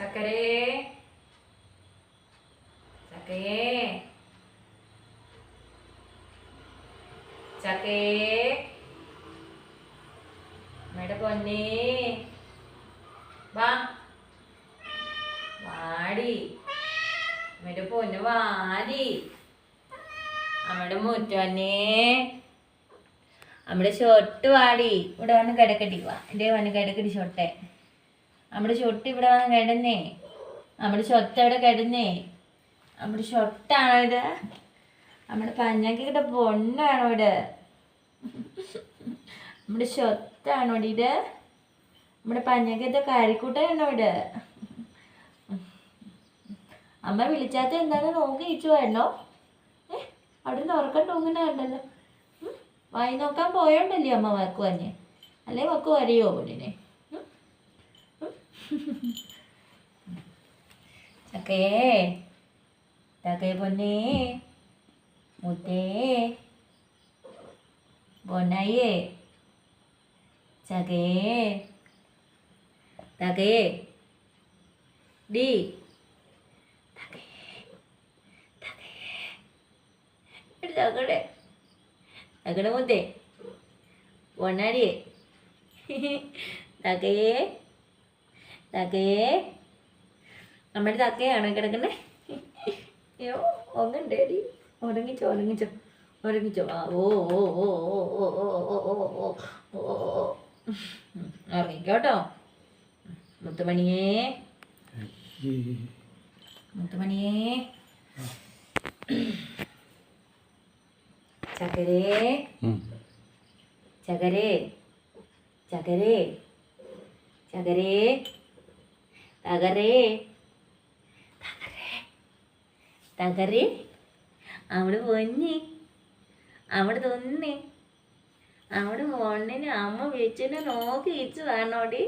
ചക്കരേ. ചക്കയേ ಸಕ್ಕರೆ അമ്മയുടെ പൊന്നേ. വാ. വാടി. അമ്മയുടെ പൊന്ന് വാടി. അമ്മയുടെ മുറ്റന്നേ. നമ്മുടെ ഷോട്ട് വാടി. ഇവിടെ വന്ന് കിടക്കടി വാ. എന്റെ വന്ന് കിടക്കടി ഷൊട്ടെ നമ്മുടെ ചൊട്ട് ഇവിടെ വന്ന് കിടന്നേ. നമ്മുടെ ചൊത്ത അവിടെ കിടന്നേ. നമ്മുടെ ചൊട്ടാണോ ഇത്? നമ്മുടെ പഞ്ഞക്കിട്ട പൊണ്ണാണോ ഇത്? നമ്മുടെ ചൊത്താണോ ഇത്? നമ്മുടെ പഞ്ഞക്കിട്ട കാരിക്കൂട്ടാണോ ഇത്? അമ്മ വിളിച്ചാത്ത എന്താണെന്ന് നോക്കി വേണോ ഏ അവിടെ നിന്ന് ഉറക്കം തൂങ്ങുന്ന കണ്ടല്ലോ. വായി നോക്കാൻ പോയോണ്ടല്ലേ അമ്മ വക്ക് തന്നെ അല്ലേ വക്ക് വരിയോ പൊന്നിനെ? 자게 자게 보니 못해 보나예 자게 자게 đi 자게 자게 자그래 자그래 못해 원하리 자게 തകയേ നമ്മുടെ തക്കയാണോ കിടക്കുന്നത് അയ്യോ ഒന്നുണ്ടേടി ഉറങ്ങിച്ചോ ഉറങ്ങിച്ചോ ഉറങ്ങിച്ചോ ആ ഓ ഓ ഓ ഓ ഓ ഓ ഓ ഓ ഓ ഓ ഓ ഉറങ്ങിക്കോട്ടോ മുത്തുമണിയേ മുത്തുമണിയേ ചകരേ ചകരേ ചകരേ ചകരേ തകരേ. തകരേ. അവൾ പൊന്നി. അവൾ തൊന്നി അവൾ പൊണ്ണിന് അമ്മ വിളിച്ചിനെ നോക്കി ഇച്ചു വേണോടി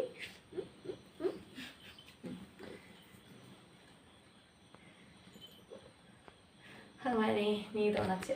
ഭഗവാനെ നീ തുണച്ച്